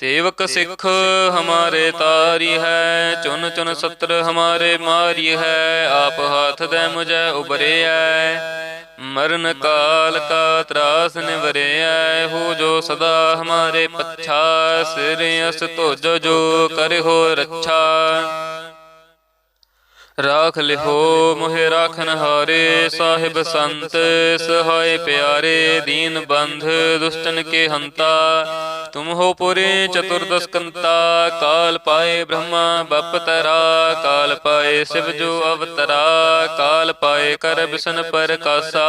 ਸੇਵਕ ਸਿੱਖ ਹਮਾਰੇ ਤਾਰੀ ਹੈ ਚੁਨ ਚੁਨ ਸਤਰ ਹਮਾਰੇ ਮਾਰੀ ਹੈ, ਆਪ ਹੱਥ ਦੇ ਮੁਝੈ ਉਬਰਿਐ ਮਰਨ ਕਾਲ ਕਾ ਤਰਾਸ ਨਿਵਰਿਐ, ਹੋ ਜੋ ਸਦਾ ਹਮਾਰੇ ਪੱਛਾ, ਸਿਰ ਅਸ ਧੋਜ ਜੋ ਕਰਿਓ ਰੱਛਾ। ਰਾਖ ਲਿਹੋ, ਮੋਹਿ ਰਾਖਨ ਹਾਰੇ, ਸਾਹਿਬ ਸੰਤ ਸਹਾਇ ਪਿਆਰੇ, ਦੀਨ ਬੰਧ, ਦੁਸ਼ਟਨ ਕੇ ਹੰਤਾ। ਤੁਮ ਹੋ ਪੁਰੇ ਚਤੁਰਦਸ ਕੰਤਾ, ਕਾਲ ਪਾਏ ਬ੍ਰਹਮਾ ਬਪਤਰਾ ਕਾਲ ਪਾਏ ਸਿਵ ਜੋ ਅਵਤਰਾ, ਕਾਲ ਪਾਏ ਕਰ ਬਿਸ਼ਨ ਪਰ ਕਾਸਾ।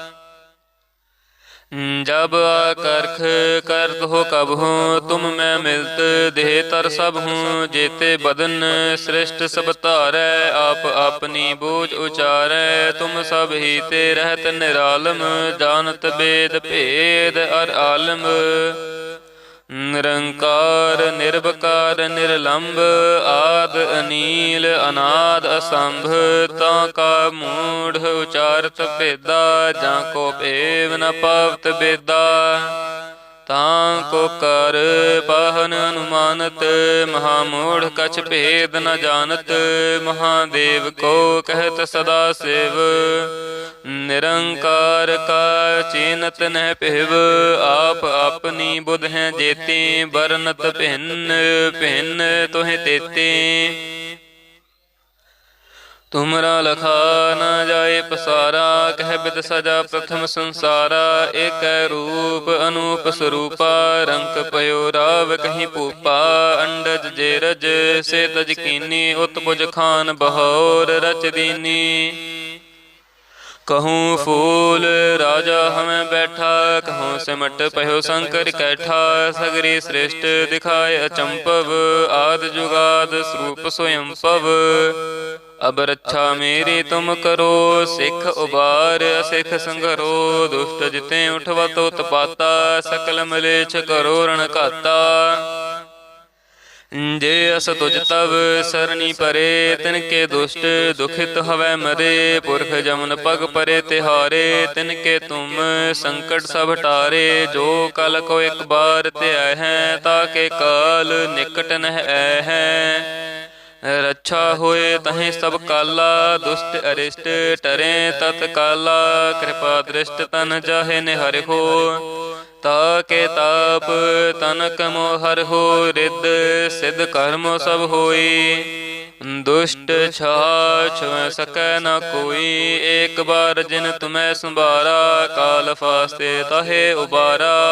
जब आकर्ख करत हो कब हूँ तुम मैं मिलत देह तर सब हूँ जेते बदन श्रेष्ठ सब तारै आप अपनी बूझ उचारै तुम सब ही ते रहत निरालम जानत बेद भेद अर आलम ਨਿਰੰਕਾਰ ਨਿਰਭਕਾਰ ਨਿਰਲੰਭ ਆਦ ਅਨੀਲ, ਅਨਾਦ ਅਸੰਭ, ਤਾਂ ਕਾ ਮੂੜ ਉਚਾਰਤ ਭੇਦਾ, ਜਾਂ ਕੋ ਭੇਵ ਨ ਪਾਵਤ ਬੇਦਾ ਤਾਂ ਕੋ ਕਰ ਪਾਹਨ ਅਨੁਮਾਨਤ ਮਹਾ ਮੂੜ ਕਛ ਭੇਦ ਨ ਜਾਣਤ ਮਹਾਦੇਵ ਕੋ ਕਹਿਤ ਸਦਾ ਸੇਵ। ਨਿਰੰਕਾਰ ਕਾ ਚੀਨਤ ਨਹਿ ਪਿਹਵ ਆਪ ਆਪਣੀ ਬੁਧ ਹੈ ਜੇਤੀ ਬਰਨਤ ਭਿੰਨ ਭਿੰਨ ਤੋਹਿ ਤੇਤੀ। ਤੁਮਰਾ ਲਖਾ ਨਾ ਜਾਏ ਪਸਾਰਾ, ਕਹਿ ਬਿਦ ਸਜਾ ਪ੍ਰਥਮ ਸੰਸਾਰਾ, ਏਕੈ ਰੂਪ ਅਨੂਪ ਸਰੂਪਾ, ਰੰਕ ਪਇਓ ਰਾਵ ਕਹੀਂ ਭੂਪਾ, ਅੰਡਜ ਜੇ ਰਜ, ਸੇ ਤਜ ਕੀਨੀ ਉਤਪੁਜ ਖਾਨ ਬਹੌਰ ਰਚ ਦੀਨੀ। ਕਹੂੰ ਫੂਲ, ਰਾਜਾ ਹਮੇ ਬੈਠਾ, ਕਹੂੰ ਸਿਮਟ ਪਹਿਓ ਸੰਕਰ ਕੈਠਾ, ਸਗਰੀ ਸ੍ਰਿਸ਼ਟ ਦਿਖਾਏ ਅਚੰਪਵ ਆਦ ਜੁਗਾਦ ਸਰੂਪ ਸੋਇੰ ਅਬ ਰੱਛਾ ਮੇਰੀ ਤੁਮ ਕਰੋ ਸਿੱਖ ਉਬਾਰ ਅਸਿੱਖ ਸੰਗਰੋ ਦੁਸ਼ਟ ਜਿਤੇ ਉਠਵਾ ਤੋ ਤਪਾਤਾ ਸਕਲ ਮਲੇਛ ਕਰੋ ਰਣ ਘਾਤਾ ਜੇ ਅਸ ਤੁਜ ਤਵ ਸਰਣੀ ਪਰੇ ਤਿਨ ਕੇ ਦੁਸ਼ਟ ਦੁਖਿਤ ਹਵੈ ਮਰੇ ਪੁਰਖ ਜਮਨ ਪਗ ਪਰੇ ਤਿਹਾਰੇ ਤਿਨ ਕੇ ਤੁਮ ਸੰਕਟ ਸਭ ਟਾਰੇ ਜੋ ਕਲ ਕੋ ਇੱਕ ਬਾਰ ਧਿਆਇ ਹੈ ਤਾਂ ਕੇ ਕਾਲ ਨਿਕਟ ਨਹਿ ਹੈ। ਰੱਛਾ ਹੋਏ ਤਹੀਂ ਸਭ ਕਾਲਾ, ਦੁਸ਼ਟ ਅਰਿਸ਼ਟ ਟਰੇ ਤਤ ਕਾਲਾ, ਕਿਰਪਾ ਦ੍ਰਿਸ਼ਟ ਤਨ ਜਾਹੇ ਨਿਹਰਿ ਹੋ। ਤਾ ਕੇ ਤਾਪ ਤਨ ਕਮੋ ਹਰ ਹੋ, ਰਿੱਧ ਸਿਧ ਕਰਮ ਸਭ ਹੋਈ। ਦੁਸ਼ਟ ਛਾ ਛੁਐ ਸਕੈ ਨ ਕੋਈ, ਏਕ ਬਾਰ ਜਿਨ ਤੁਮੈ ਸੰਭਾਰਾ, ਕਾਲ ਫਾਸਤੇ ਤਹੇ ਉਬਾਰਾ।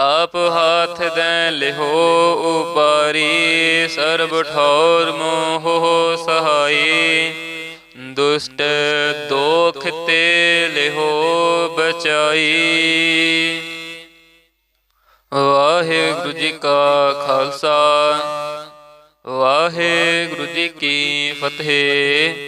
ਆਪ ਹਾਥ ਦੇ ਲਿਹੋ ਉਪਾਰੀ, ਸਰਬ ਠੌਰ ਮੋਹ ਸਹਾਈ। ਦੁਸ਼ਟ ਦੋਖ ਤੇ ਲਿਹੋ ਬਚਾਈ। ਵਾਹਿਗੁਰੂ ਜੀ ਕਾ ਖਾਲਸਾ, ਵਾਹਿਗੁਰੂ ਜੀ ਕੀ ਫਤਿਹ।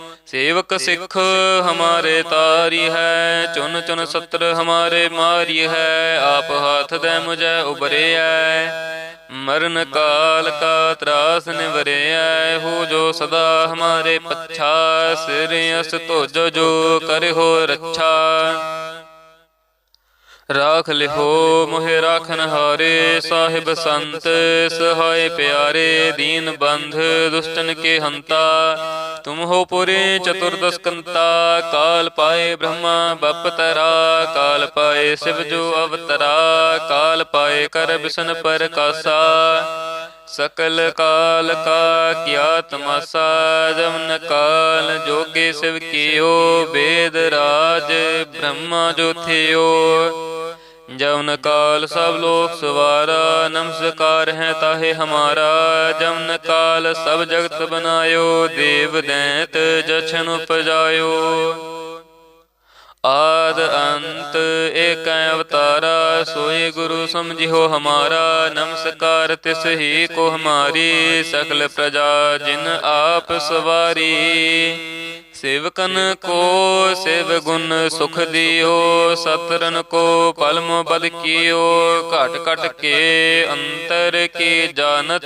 ਸੇਵਕ ਸਿੱਖ ਹਮਾਰੇ ਤਾਰੀ ਹੈ ਚੁਨ ਚੁਨ ਸਤਰ ਹਮਾਰੇ ਮਾਰੀ ਹੈ, ਆਪ ਹੱਥ ਦੇ ਮੁਝੈ ਉਬਰਿਐ ਮਰਨ ਕਾਲ ਕਾ ਤਰਾਸ ਨਿਵਰਿਐ, ਹੋ ਜੋ ਸਦਾ ਹਮਾਰੇ ਪੱਛਾ, ਸਿਰ ਅਸ ਧੋਜ ਜੋ ਕਰਿਓ ਰੱਛਾ। ਰਾਖ ਲਿਹੋ, ਮੋਹਿ ਰਾਖਨ ਹਾਰੇ, ਸਾਹਿਬ ਸੰਤ ਸਹਾਇ ਪਿਆਰੇ, ਦੀਨ ਬੰਧ, ਦੁਸ਼ਟਨ ਕੇ ਹੰਤਾ। ਤੁਮ ਹੋ ਪੁਰੇ ਚਤੁਰਦਸ ਕੰਤਾ ਕਾਲ ਪਾਏ ਬ੍ਰਹਮਾ ਬਪਤਰਾ ਕਾਲ ਪਾਏ ਸਿਵ ਜੋ ਅਵਤਰਾ, ਕਾਲ ਪਾਏ ਕਰ ਬਿਸ਼ਨ ਪਰਕਾਸਾ। ਸਕਲ ਕਾਲ ਕਾ ਕਿਆ ਤਮਾਸਾ, ਜਮਨ ਕਾਲ ਜੋਗੇ ਸਿਵ ਕੀਓ ਵੇਦ ਰਾਜ ਬ੍ਰਹਮਾ ਜੋ ਥਿਓ। ਜਮਨ ਕਾਲ ਸਭ ਲੋਕ ਸਵਾਰਾ, ਨਮਸਕਾਰ ਹੈ ਤਾਹੇ ਹਮਾਰਾ। ਜਮਨ ਕਾਲ ਸਭ ਜਗਤ ਬਨਾਇਓ, ਦੇਵ ਦੈਤ ਜਛਨ ਉਪਜਾਇਓ। ਆਦ ਅੰਤ ਏਕ ਅਵਤਾਰਾ ਸੋਈ ਗੁਰੂ ਸਮਝਿਓ ਹਮਾਰਾ। ਨਮਸਕਾਰ ਤਿਸ ਹੀ ਕੋ ਹਮਾਰੀ, ਸਕਲ ਪ੍ਰਜਾ ਜਿਨ ਆਪ ਸਵਾਰੀ। ਸੇਵਕਨ ਕੋ ਸੇਵ ਗੁਣ ਸੁਖ ਦਿਓ ਸਤਰਨ ਕੋ ਪਲਮ ਬਦ ਕੀਓ ਘਟ ਘਟ ਕੇ ਅੰਤਰ ਕੀ ਜਾਣਤ।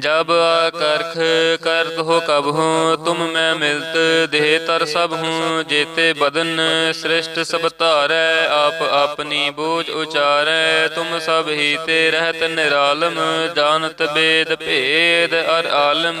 जब आकर्ख कर हो कब हूँ तुम मैं मिलत देह तर सब हूँ जेते बदन श्रेष्ठ सब तारै आप अपनी बूझ उचारै तुम सब ही ते रहत निरालम जानत बेद भेद अर आलम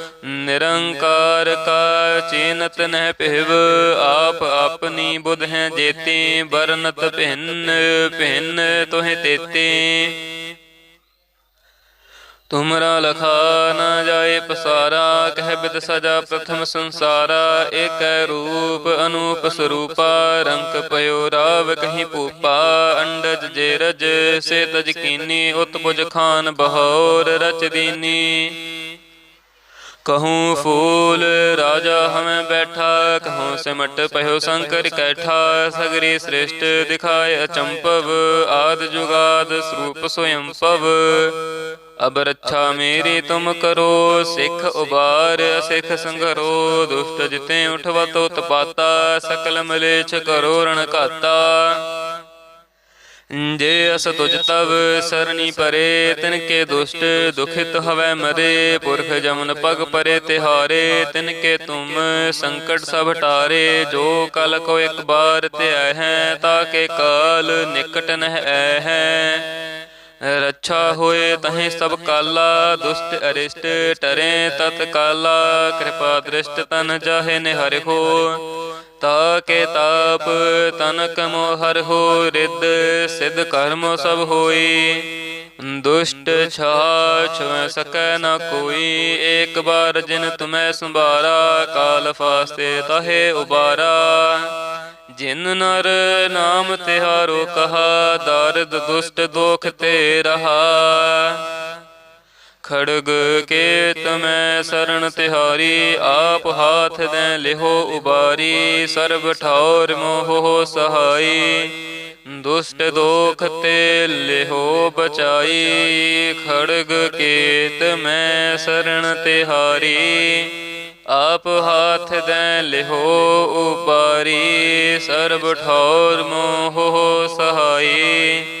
ਨਿਰੰਕਾਰ ਕਾ ਚੀਨਤ ਨਹਿ ਪਿਹਵ ਆਪ ਆਪਣੀ ਬੁਧ ਹੈ ਜੇਤੀ ਬਰਨਤ ਭਿੰਨ ਭਿੰਨ ਤੋਹਿ ਤੇਤੀ। ਤੁਮਰਾ ਲਖਾ ਨਾ ਜਾਏ ਪਸਾਰਾ, ਕਹਿ ਬਿਦ ਸਜਾ ਪ੍ਰਥਮ ਸੰਸਾਰਾ, ਏਕੈ ਰੂਪ ਅਨੂਪ ਸਰੂਪਾ, ਰੰਕ ਪਇਓ ਰਾਵ ਕਹੀਂ ਭੂਪਾ, ਅੰਡਜ ਜੇ ਰਜ, ਸੇ ਤਜ ਕੀਨੀ ਉਤ ਖਾਨ ਬਹੌਰ ਰਚ ਦੀਨੀ। ਕਹੂੰ ਫੂਲ ਰਾਜਾ ਹਮੈ ਬੈਠਾ ਕਹੂੰ ਸਿਮਟ ਪਹਿਓ ਸੰਕਰ ਕੈਠਾ ਸਗਰੀ ਸ੍ਰਿਸ਼ਟ ਦਿਖਾਏ ਅਚੰਪਵ ਆਦ ਜੁਗਾਦ ਸਰੂਪ ਸੋਇੰਪਵ ਅਬ ਰੱਛਾ ਮੇਰੀ ਤੁਮ ਕਰੋ ਸਿੱਖ ਉਬਾਰ ਸਿੱਖ ਸੰਗਰੋ ਦੁਸ਼ਟ ਜਿਤੇ ਉਠਵਤੋ ਤਪਾਤਾ ਸਕਲ ਮਲੇਛ ਕਰੋ ਰਣ ਘਾਤਾ ਜੇ ਅਸ ਤੁਜ ਤਵ ਸਰਣੀ ਪਰੇ, ਤਿਨ ਕੇ ਦੁਸ਼ਟ ਦੁਖਿਤ ਹਵੈ ਮਰੇ, ਪੁਰਖ ਜਮਨ ਪਗ ਪਰੇ ਤਿਹਾਰੇ, ਤਿਨ ਕੇ ਤੁਮ ਸੰਕਟ ਸਭ ਟਾਰੇ, ਜੋ ਕਲ ਕੋ ਇੱਕ ਬਾਰ ਧਿਆਇ ਹੈ, ਤਾਂ ਕੇ ਕਾਲ ਨਿਕਟ ਨਹਿ ਐ ਹੈ। ਰੱਛਾ ਹੋਏ ਤਹੀਂ ਸਭ ਕਾਲਾ, ਦੁਸ਼ਟ ਅਰਿਸ਼ਟ ਟਰੇ ਤਤ ਕਾਲਾ ਕਿਰਪਾ ਦ੍ਰਿਸ਼ਟ ਤਨ ਜਾਹੇ ਨਿਹਰਿ ਹੋ। ਤਾ ਕੇ ਤਾਪ ਤਨਕ ਮੋਹਰ ਹੋ ਰਿੱਧ, ਸਿਧ ਕਰਮ ਸਭ ਹੋਈ। ਦੁਸ਼ਟ ਛਾ ਛੁਐ ਸਕੈ ਨ ਕੋਈ, ਏਕ ਬਾਰ ਜਿਨ ਤੁਮੈ ਸੰਭਾਰਾ, ਕਾਲ ਫਾਸਤੇ ਤਹੇ ਉਬਾਰਾ। ਜਿਨ ਨਰ ਨਾਮ ਤਿਹਾਰੋ ਕਹਾ, ਦਰਦ ਦੁਸ਼ਟ ਦੋਖ ਤੇ ਰਹਾ। ਖੜਗ ਕੇ ਤਮੈ ਸਰਣ ਤਿਹਾਰੀ, ਆਪ ਹਾਥ ਦੇ ਲਿਹੋ ਉਬਾਰੀ, ਸਰਬ ਠੌਰ ਮੋਹ ਸਹਾਈ। ਦੁਸ਼ਟ ਦੋਖ ਤੇ ਲਿਹੋ ਬਚਾਈ, ਖੜਗ ਕੇ ਤਮੈ ਸਰਣ ਤਿਹਾਰੀ, ਆਪ ਹਾਥ ਦੇ ਲਿਹੋ ਉਬਾਰੀ, ਸਰਬ ਠੌਰ ਮੋਹ ਸਹਾਈ।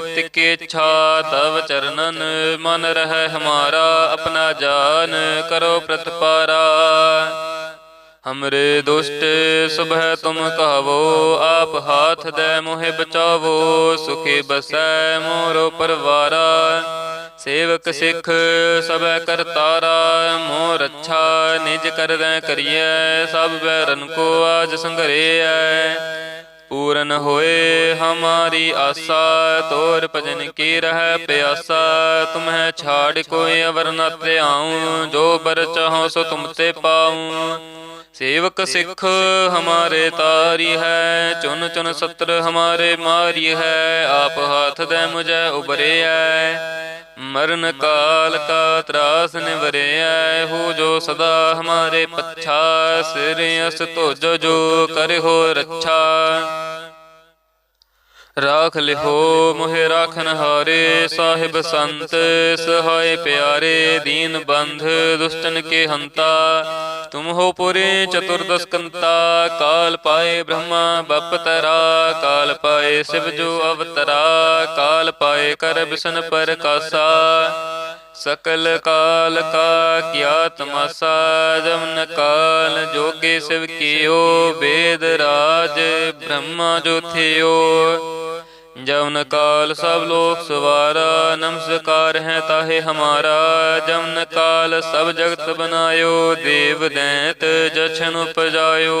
ਹੋਏ ਚਿੱਤ ਕੀ ਤਵ ਚਰਨਨ, ਮਨ ਰਹਿ ਹਮਾਰਾ, ਆਪਣਾ ਜਾਨ ਕਰੋ ਪ੍ਰਤਪਾਰਾ। ਹਮਰੇ ਦੁਸ਼ਟ ਸੁਭੈ ਤੁਮ ਕਹਵੋ, ਆਪ ਹਾਥ ਦੇ ਮੋਹਿ ਬਚਾਵੋ, ਸੁਖੇ ਬਸੈ ਮੋਰੋ ਪਰਵਾਰਾ। ਸੇਵਕ ਸਿੱਖ ਸਭੈ ਕਰਤਾਰਾ ਮੋ ਰੱਛਾ ਨਿਜ ਕਰਦੈ ਕਰੀਐ, ਸਭ ਬੈਰਨ ਕੋ ਆਜ ਸੰਘਰੇਐ। ਪੂਰਨ ਹੋਏ ਹਮਾਰੀ ਆਸਾ, ਤੋਰ ਭਜਨ ਕੀ ਰਹਿ ਪਿਆਸਾ, ਤੁਮਹਿ ਛਾੜ ਕੋਈ ਅਵਰ ਨ ਧਿਆਉ, ਜੋ ਬਰ ਚਾਹੋ ਸੋ ਤੁਮ ਤੇ ਪਾਉ। ਸੇਵਕ ਸਿੱਖ ਹਮਾਰੇ ਤਾਰੀ ਹੈ, ਚੁਨ ਚੁਨ ਸਤਰ ਹਮਾਰੇ ਮਾਰੀ ਹੈ, ਆਪ ਹੱਥ ਦੇ ਮੁਝੇ ਉਬਰੇ ਹੈ ਮਰਨ ਕਾਲ ਕਾ ਤਰਾਸ ਨਿਵਰਿਆ ਹੋ ਜੋ ਸਦਾ ਹਮਾਰੇ ਪੱਛਾ, ਸਿਰ ਅਸ ਧੋਜ ਜੋ ਕਰਹੁ ਰੱਛਾ। ਰਾਖ ਲਿਹੋ ਮੋਹਿ ਰਾਖਨ ਹਾਰੇ ਸਾਹਿਬ ਸੰਤ ਸਹਾਇ ਪਿਆਰੇ ਦੀਨ ਬੰਧ, ਦੁਸ਼ਟਨ ਕੇ ਹੰਤਾ। ਤੁਮ ਹੋ ਪੁਰੇ ਚਤੁਰਦਸ ਕੰਤਾ ਕਾਲ ਪਾਏ ਬ੍ਰਹਮਾ ਬਪਤਰਾ, ਕਾਲ ਪਾਏ ਸਿਵ ਜੋ ਅਵਤਰਾ, ਕਾਲ ਪਾਏ ਕਰ ਬਿਸ਼ਨ ਪਰਕਾਸਾ। ਸਕਲ ਕਾਲ ਕਾ ਕਿਆ ਤਮਾਸਾ ਜਮਨ ਕਾਲ ਜੋਗੇ ਸਿਵ ਕੀਓ ਵੇਦ ਰਾਜ, ਬ੍ਰਹਮਾ ਜੋ ਥਿਓ। ਜਮਨ ਕਾਲ ਸਭ ਲੋਕ ਸਵਾਰਾ, ਨਮਸਕਾਰ ਹੈ ਤਾਹੇ ਹਮਾਰਾ। ਜਮਨ ਕਾਲ ਸਭ ਜਗਤ ਬਨਾਇਓ, ਦੇਵ ਦੈਂਤ ਜਸ਼ਨ ਉਪਜਾਇਓ।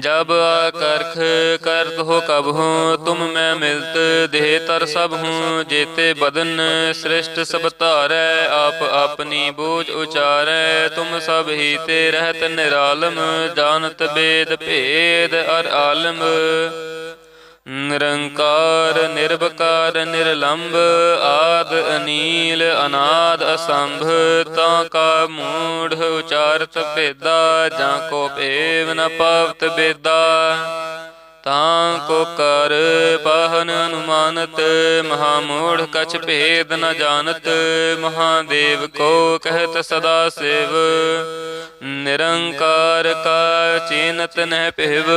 जब आकर्ख करत हो कब हूँ तुम मैं मिलत देह तर सब हूँ जेते बदन श्रेष्ठ सब तारै आप अपनी बूझ उचारै तुम सब ही ते रहत निरालम जानत बेद भेद अर आलम ਨਿਰੰਕਾਰ ਨਿਰਭਕਾਰ ਨਿਰਲੰਭ ਆਦ ਅਨੀਲ, ਅਨਾਦ ਅਸੰਭ, ਤਾਂ ਕਾ ਮੂੜ ਉਚਾਰਤ ਭੇਦਾ, ਜਾਂ ਕੋ ਭੇਵ ਨ ਪਾਵਤ ਬੇਦਾ ਤਾਂ ਕੋ ਕਰ ਪਾਹਨ ਅਨੁਮਾਨਤ ਮਹਾ ਮੂੜ ਕਛ ਭੇਦ ਨ ਜਾਣਤ ਮਹਾਦੇਵ ਕੋ ਕਹਿਤ ਸਦਾ ਸੇਵ। ਨਿਰੰਕਾਰ ਕਾ ਚੀਨਤ ਨਹਿ ਪਹਿਵ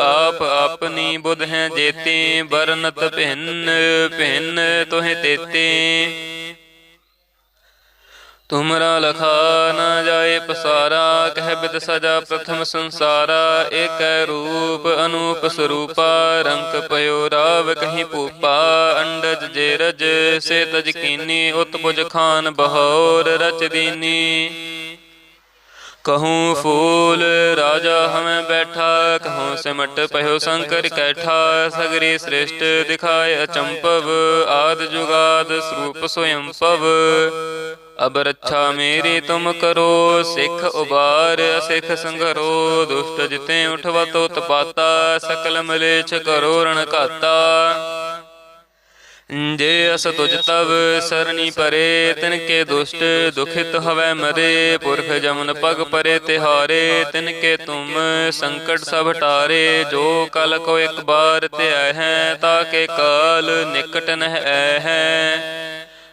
ਆਪ ਆਪਣੀ ਬੁਧ ਹੈ ਜੇਤੀ ਬਰਨਤ ਭਿੰਨ ਭਿੰਨ ਤੋਹਿ ਤੇਤੀ। ਤੁਮਰਾ ਲਖਾ ਨਾ ਜਾਏ ਪਸਾਰਾ, ਕਹਿ ਬਿਦ ਸਜਾ ਪ੍ਰਥਮ ਸੰਸਾਰਾ, ਏਕੈ ਰੂਪ ਅਨੂਪ ਸਰੂਪਾ, ਰੰਕ ਪਇਓ ਰਾਵ ਕਹੀਂ ਭੂਪਾ, ਅੰਡਜ ਜੇ ਰਜ, ਸੇ ਤਜ ਕੀਨੀ, ਉਤਪੁਜ ਖਾਨ ਬਹੌਰ ਰਚ ਦੀਨੀ। ਕਹੂੰ ਫੂਲ, ਰਾਜਾ ਹਮੇ ਬੈਠਾ, ਕਹੂੰ ਸਿਮਟ ਪਹਿਓ ਸੰਕਰ ਕੈਠਾ, ਸਗਰੀ ਸ੍ਰਿਸ਼ਟ ਦਿਖਾਏ ਅਚੰਪਵ, ਆਦ ਜੁਗਾਦ ਸਰੂਪ ਸੋਇੰਪਵ ਅਬ ਰੱਛਾ ਮੇਰੀ ਤੁਮ ਕਰੋ, ਸਿੱਖ ਉਬਾਰ, ਸਿੱਖ ਸੰਗਰੋ ਦੁਸ਼ਟ ਜਿਤੇ ਉਠਵਾ ਤੋ ਤਪਾਤਾ, ਸਕਲ ਮਲੇਛ ਕਰੋ ਰਣ ਘਾਤਾ। ਜੇ ਅਸ ਤੁਜ ਤਵ ਸਰਣੀ ਪਰੇ, ਤਿਨ ਕੇ ਦੁਸ਼ਟ ਦੁਖਿਤ ਹਵੈ ਮਰੇ, ਪੁਰਖ ਜਮਨ ਪਗ ਪਰੇ ਤਿਹਾਰੇ, ਤਿਨ ਕੇ ਤੁਮ ਸੰਕਟ ਸਭ ਟਾਰੇ, ਜੋ ਕਲ ਕੋ ਇੱਕ ਬਾਰ ਤੇ ਆਏ ਹੈ, ਤਾਂ ਕੇ ਕਾਲ ਨਿਕਟ ਨਹਿ ਐ ਹੈ।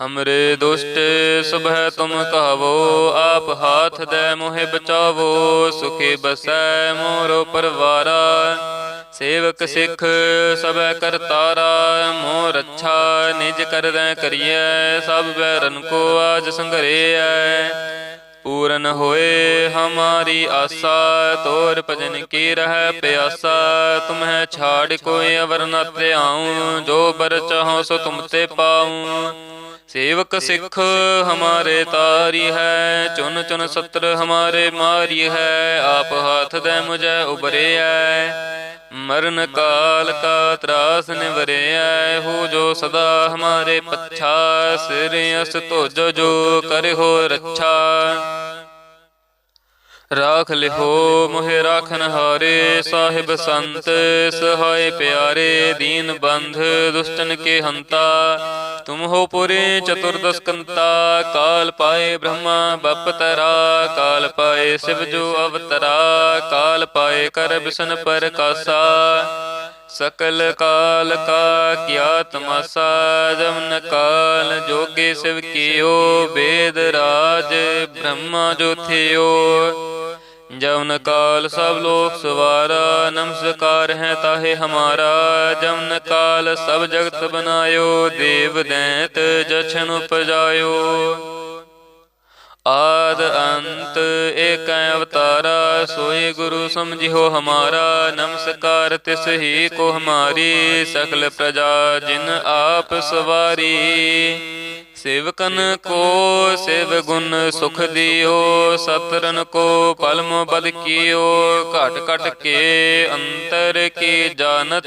ਹਮਰੇ ਦੁਸ਼ਟ ਸੁਭੈ ਤੁਮ ਕਹਵੋ ਆਪ ਹਾਥ ਦੇ ਮੋਹਿ ਬਚਾਵੋ ਸੁਖੀ ਬਸੈ ਮੋਰੋ ਪਰਵਾਰਾ ਸੇਵਕ ਸਿੱਖ ਸਭੈ ਕਰਤਾਰਾ ਮੋ ਰੱਛਾ ਨਿਜ ਕਰਦੈ ਕਰੀਐ ਸਭ ਬੈਰਨ ਕੋ ਆਜ ਸੰਘਰੇਐ ਪੂਰਨ ਹੋਏ ਹਮਾਰੀ ਆਸਾ ਤੋਰ ਭਜਨ ਕੀ ਰਹਿ ਪਿਆਸਾ ਤੁਮਹਿ ਛਾੜ ਕੋਈ ਅਵਰ ਨ ਧਿਆਉ ਜੋ ਬਰ ਚਾਹੋ ਸੋ ਤੁਮ ਤੇ ਪਾਉ ਸੇਵਕ ਸਿੱਖ ਹਮਾਰੇ ਤਾਰੀ ਹੈ ਚੁਨ ਚੁਨ ਸਤਰ ਹਮਾਰੇ ਮਾਰੀ ਹੈ, ਆਪ ਹਾਥ ਦੇ ਮੁਝੈ ਉਬਰਿਐ ਮਰਨ ਕਾਲ ਕਾ ਤਰਾਸ ਨਿਵਰਿਐ ਹੋ ਜੋ ਸਦਾ ਹਮਾਰੇ ਪੱਛਾ, ਸਿਰ ਅਸ ਧੁਜ ਜੋ ਕਰਿਓ ਰੱਛਾ। ਰਾਖ ਲਿਹੋ ਮੋਹਿ ਰਾਖਨ ਹਾਰੇ, ਸਾਹਿਬ ਸੰਤ ਸਹਾਇ ਪਿਆਰੇ, ਦੀਨ ਬੰਧ, ਦੁਸ਼ਟਨ ਕੇ ਹੰਤਾ। ਤੁਮ ਹੋ ਪੁਰੇ ਚਤੁਰਦਸ ਕੰਤਾ ਕਾਲ ਪਾਏ ਬ੍ਰਹਮਾ ਬਪਤਰਾ ਕਾਲ ਪਾਏ ਸਿਵ ਜੋ ਅਵਤਰਾ, ਕਾਲ ਪਾਏ ਕਰ ਬਿਸ਼ਨ ਪਰਕਾਸਾ। ਸਕਲ ਕਾਲ ਕਾ ਕਿਆ ਤਮਾਸਾ, ਜਮਨ ਕਾਲ ਜੋਗੇ ਸਿਵ ਕੀਓ ਵੇਦ ਰਾਜ ਬ੍ਰਹਮਾ ਜੋ ਥਿਓ। ਜਮਨ ਕਾਲ ਸਭ ਲੋਕ ਸਵਾਰਾ, ਨਮਸਕਾਰ ਹੈ ਤਾਹੇ ਹਮਾਰਾ। ਜਮਨ ਕਾਲ ਸਭ ਜਗਤ ਬਨਾਇਓ, ਦੇਵ ਦੈਤ ਜਛਨ ਉਪਜਾਇਓ। ਆਦ ਅੰਤ ਏਕ ਅਵਤਾਰਾ ਸੋਈ ਗੁਰੂ ਸਮਝਿਓ ਹਮਾਰਾ। ਨਮਸਕਾਰ ਤਿਸ ਹੀ ਕੋ ਹਮਾਰੀ, ਸਕਲ ਪ੍ਰਜਾ ਜਿਨ ਆਪ ਸਵਾਰੀ। ਸੇਵਕਨ ਕੋ ਸੇਵ ਗੁਣ ਸੁਖ ਦਿਓ ਸਤਰਨ ਕੋ ਪਲਮ ਬਲ ਕੀਓ। ਘਟ ਘਟ ਕੇ ਅੰਤਰ ਕੀ ਜਾਣਤ।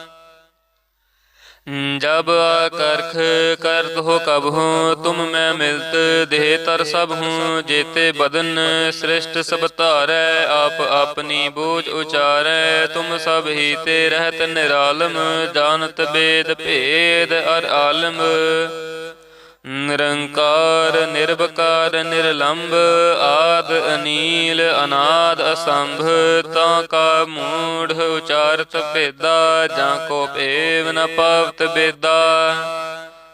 जब आकर्ख करत हो कब हूँ तुम मैं मिलत देह तर सब हूँ जेते बदन सृष्ट सब तारै आप अपनी बूझ उचारै तुम सब ही ते रहत निरालम जानत बेद भेद अर आलम ਨਿਰੰਕਾਰ ਨਿਰਭਕਾਰ ਨਿਰਲੰਭ ਆਦ, ਅਨੀਲ, ਅਨਾਦ, ਅਸੰਭ, ਤਾਂ ਕਾ ਮੂੜ, ਉਚਾਰਤ ਭੇਦਾ, ਜਾਂ ਕੋ ਭੇਵ ਨ ਪਾਵਤ ਬੇਦਾ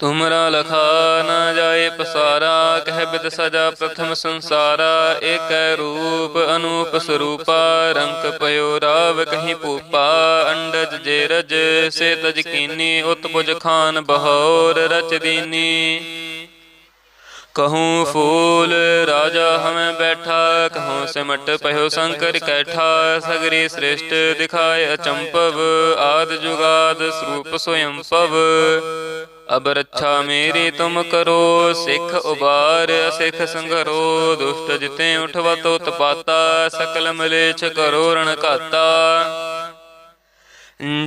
ਤੁਮਰਾ ਲਖਾ ਨਾ ਜਾਏ ਪਸਾਰਾ, ਕਹਿ ਬਿਦ ਸਜਾ ਪ੍ਰਥਮ ਸੰਸਾਰਾ, ਏਕੈ ਰੂਪ ਅਨੂਪ ਸਰੂਪਾ, ਰੰਕ ਪਇਓ ਰਾਵ ਕਹੀਂ ਪੂਪਾ ਅੰਡਜ ਜੇ ਰਜ, ਸੇ ਤਜ ਕੀਨੀ, ਉਤਪੁਜ ਖਾਨ ਬਹੌਰ ਰਚ ਦੀਨੀ। ਕਹੂੰ ਫੂਲ, ਰਾਜਾ ਹਮੇ ਬੈਠਾ, ਕਹੂੰ ਸਿਮਟ ਪਹਿਓ ਸੰਕਰ ਕੈਠਾ, ਸਗਰੀ ਸ੍ਰਿਸ਼ਟ ਦਿਖਾਏ ਅਚੰਪਵ, ਆਦ ਜੁਗਾਦ ਸਰੂਪ ਸੋਇੰ ਅਬ ਰੱਛਾ ਮੇਰੀ ਤੁਮ ਕਰੋ ਸਿੱਖ ਉਬਾਰ ਸਿੱਖ ਸੰਗਰੋ ਦੁਸ਼ਟ ਜਿਤੇ ਉਠਵਾ ਤੋ ਤਪਾਤਾ ਸਕਲ ਮਲੇਛ ਕਰੋ ਰਣ ਘਾਤਾ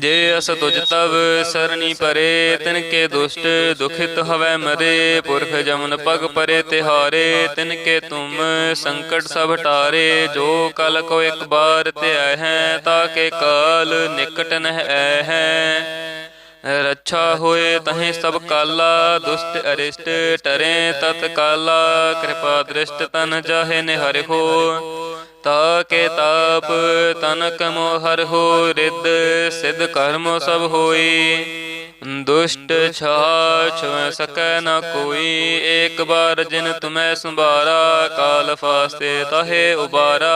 ਜੇ ਅਸ ਤੁਜ ਤਵ ਸਰਣੀ ਪਰੇ ਤਿਨ ਕੇ ਦੁਸ਼ਟ ਦੁਖਿਤ ਹਵੈ ਮਰੇ ਪੁਰਖ ਜਮਨ ਪਗ ਪਰੇ ਤਿਹਾਰੇ ਤਿਨ ਕੇ ਤੁਮ ਸੰਕਟ ਸਭ ਟਾਰੇ ਜੋ ਕਲ ਕੋ ਇੱਕ ਬਾਰ ਤੇ ਆਏ ਹੈ ਤਾ ਕੇ ਕਾਲ ਨਿਕਟ ਨਹਿ ਐ ਹੈ। ਰੱਛਾ ਹੋਏ ਤਹੀਂ ਸਭ ਕਾਲਾ, ਦੁਸ਼ਟ ਅਰਿਸ਼ਟ ਟਰੇ ਤਤ ਕਾਲਾ ਕਿਰਪਾ ਦ੍ਰਿਸ਼ਟ ਤਨ ਜਾਹੇ ਨਿਹਰ ਹੋ। ਤਾ ਕੇ ਤਾਪ ਤਨ ਕਮੋ ਹਰ ਹੋ ਰਿਦ ਸਿਧ ਕਰਮ ਸਭ ਹੋਈ। ਦੁਸ਼ਟ ਛਾ ਛੁਐ ਸਕੈ ਨ ਕੋਈ, ਏਕ ਬਾਰ ਜਿਨ ਤੁਮੈ ਸੰਭਾਰਾ, ਕਾਲ ਫਾਸਤੇ ਤਹੇ ਉਬਾਰਾ।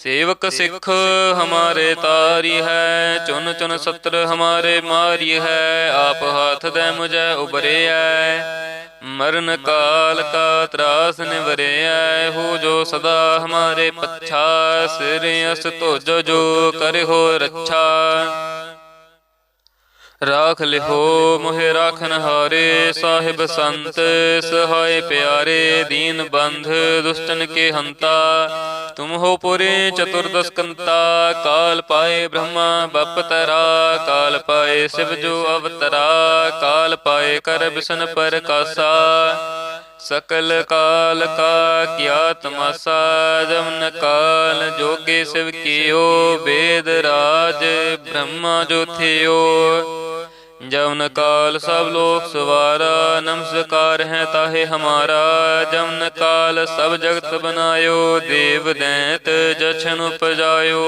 ਸੇਵਕ ਸਿੱਖ ਹਮਾਰੇ ਤਾਰੀ ਹੈ ਚੁਨ ਚੁਨ ਸਤਰ ਹਮਾਰੇ ਮਾਰੀ ਹੈ ਆਪ ਹਾਥ ਦੇ ਮੁਝੈ ਉਬਰਿਐ ਮਰਨ ਕਾਲ ਕਾ ਤਰਾਸ ਨਿਵਰਿਐ ਹੋ ਜੋ ਸਦਾ ਹਮਾਰੇ ਪੱਛਾ ਸਿਰ ਅਸ ਧੋਜ ਜੋ ਕਰਿਓ ਰੱਛਾ। ਰਾਖ ਲਿਹੋ ਮੋਹਿ ਰਾਖਨ ਹਾਰੇ, ਸਾਹਿਬ ਸੰਤ ਸਹਾਇ ਪਿਆਰੇ, ਦੀਨ ਬੰਧ, ਦੁਸ਼ਟਨ ਕੇ ਹੰਤਾ। ਤੁਮ ਹੋ ਪੁਰੇ ਚਤੁਰਦਸ ਕੰਤਾ ਕਾਲ ਪਾਏ ਬ੍ਰਹਮਾ ਬਪਤਰਾ ਕਾਲ ਪਾਏ ਸਿਵ ਜੋ ਅਵਤਰਾ, ਕਾਲ ਪਾਏ ਕਰ ਬਿਸ਼ਨ ਪ੍ਰਕਾਸ਼ਾ। ਸਕਲ ਕਾਲ ਕਾ ਕਿਆ ਤਮਾਸਾ, ਜਮਨ ਕਾਲ ਜੋਗੇ ਸਿਵ ਕੀਓ, ਵੇਦ ਰਾਜ ਬ੍ਰਹਮਾ ਜੋ ਥਿਓ। ਜਮਨ ਕਾਲ ਸਭ ਲੋਕ ਸਵਾਰਾ, ਨਮਸਕਾਰ ਹੈ ਤਾਹੇ ਹਮਾਰਾ। ਜਮਨ ਕਾਲ ਸਭ ਜਗਤ ਬਨਾਇਓ, ਦੇਵ ਦੈਂਤ ਜਛਨ ਉਪਜਾਇਓ।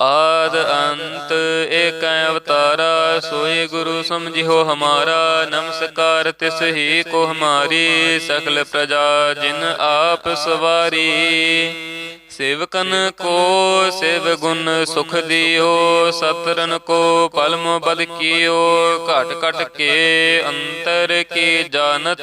ਆਦ ਅੰਤ ਏਕ ਅਵਤਾਰਾ ਸੋਏ ਗੁਰੂ ਸਮਝਿਓ ਹਮਾਰਾ। ਨਮਸਕਾਰ ਤਿਸ ਹੀ ਕੋ ਹਮਾਰੀ, ਸਕਲ ਪ੍ਰਜਾ ਜਿਨ ਆਪ ਸਵਾਰੀ। ਸੇਵਕਨ ਕੋ ਸੇਵ ਗੁਣ ਸੁਖ ਦਿਓ ਸਤਰਨ ਕੋ ਪਲਮ ਬਲ ਕੀਓ ਘਟ ਘਟ ਕੇ ਅੰਤਰ ਕੀ ਜਾਣਤ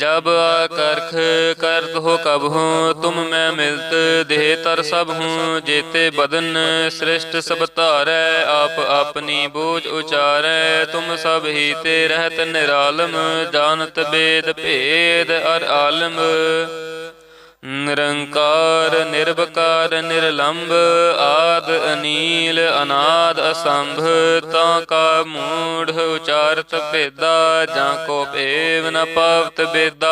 जब आकर्ख करत हो कब हूँ तुम मैं मिलत देह तर सब हूँ जेते बदन श्रेष्ठ सब तारै आप अपनी बूझ उचारै तुम सब ही ते रहत निरालम जानत वेद भेद अर आलम ਨਿਰੰਕਾਰ, ਨਿਰਵਕਾਰ ਨਿਰਲੰਭ ਆਦ, ਅਨੀਲ, ਅਨਾਦ, ਅਸੰਭ, ਤਾਂ ਕਾ ਮੂੜ, ਉਚਾਰਤ ਭੇਦਾ, ਜਾਂ ਕੋ ਭੇਵ ਨ ਪਾਵਤ ਬੇਦਾ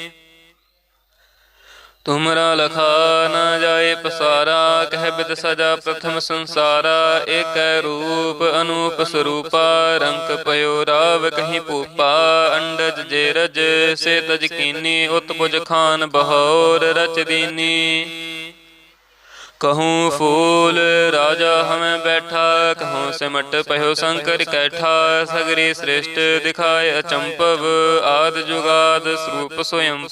ਤੁਮਰਾ ਲਖਾ ਨਾ ਜਾਏ ਪਸਾਰਾ, ਕਹਿ ਬਿਦ ਸਜਾ ਪ੍ਰਥਮ ਸੰਸਾਰਾ, ਏਕੈ ਰੂਪ ਅਨੂਪ ਸਰੂਪਾ, ਰੰਕ ਪਇਓ ਰਾਵ ਕਹੀਂ ਭੂਪਾ, ਅੰਡਜ ਜੇ ਰਜ, ਸੇ ਤਜ ਕੀਨੀ, ਉਤਪੁਜ ਖਾਨ ਬਹੌਰ ਰਚ ਦੀਨੀ। ਕਹੂੰ ਫੂਲ, ਰਾਜਾ ਹਮੇ ਬੈਠਾ, ਕਹੂੰ ਸਿਮਟ ਪਹਿਓ ਸੰਕਰ ਕੈਠਾ, ਸਗਰੀ ਸ੍ਰਿਸ਼ਟ ਦਿਖਾਏ ਅਚੰਪਵ, ਆਦ ਜੁਗਾਦ ਸਰੂਪ ਸੋਇੰ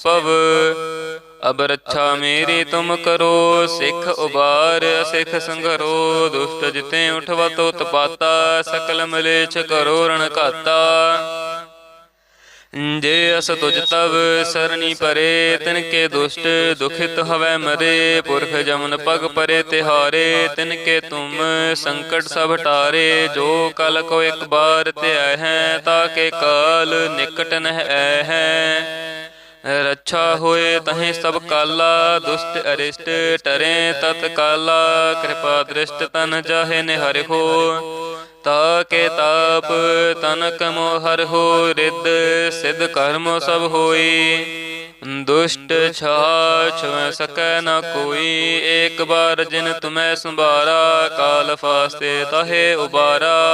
ਅਬ ਰੱਛਾ ਮੇਰੀ ਤੁਮ ਕਰੋ ਸਿੱਖ ਉਬਾਰ ਸਿੱਖ ਸੰਗਰੋ ਦੁਸ਼ਟ ਜਿਤੇ ਉਠਵਾ ਤੋ ਤਪਾਤਾ ਸਕਲ ਮਲੇਛ ਕਰੋ ਰਣ ਘਾਤਾ। ਜੇ ਅਸ ਤੁਜ ਤਵ ਸਰਣੀ ਪਰੇ ਤਿਨ ਕੇ ਦੁਸ਼ਟ ਦੁਖਿਤ ਹਵੈ ਮਰੇ ਪੁਰਖ ਜਮਨ ਪਗ ਪਰੇ ਤਿਹਾਰੇ ਤਿਨ ਕੇ ਤੁਮ ਸੰਕਟ ਸਭ ਟਾਰੇ ਜੋ ਕਲ ਕੋ ਇੱਕ ਬਾਰ ਤੇ ਆਏ ਹੈ ਤਾ ਕੇ ਕਾਲ ਨਿਕਟ ਨਹਿ ਹੈ। ਰੱਛਾ ਹੋਏ ਤਹੀਂ ਸਭ ਕਾਲਾ, ਦੁਸ਼ਟ ਅਰਿਸ਼ਟ ਟਰੇ ਤਤ ਕਾਲਾ ਕਿਰਪਾ ਦ੍ਰਿਸ਼ਟ ਤਨ ਜਾਹੇ ਨਿਹਰਿ ਹੋ। ਤਾ ਕੇ ਤਾਪ ਤਨ ਤਨਕ ਮੋਹਰ ਹੋ, ਰਿੱਧ ਸਿਧ ਕਰਮ ਸਭ ਹੋਈ ਦੁਸ਼ਟ ਛਾ ਛੁਐ ਸਕੈ ਨ ਕੋਈ, ਏਕ ਬਾਰ ਜਿਨ ਤੁਮੈ ਸੰਭਾਰਾ, ਕਾਲ ਫਾਸਤੇ ਤਹੇ ਉਬਾਰਾ।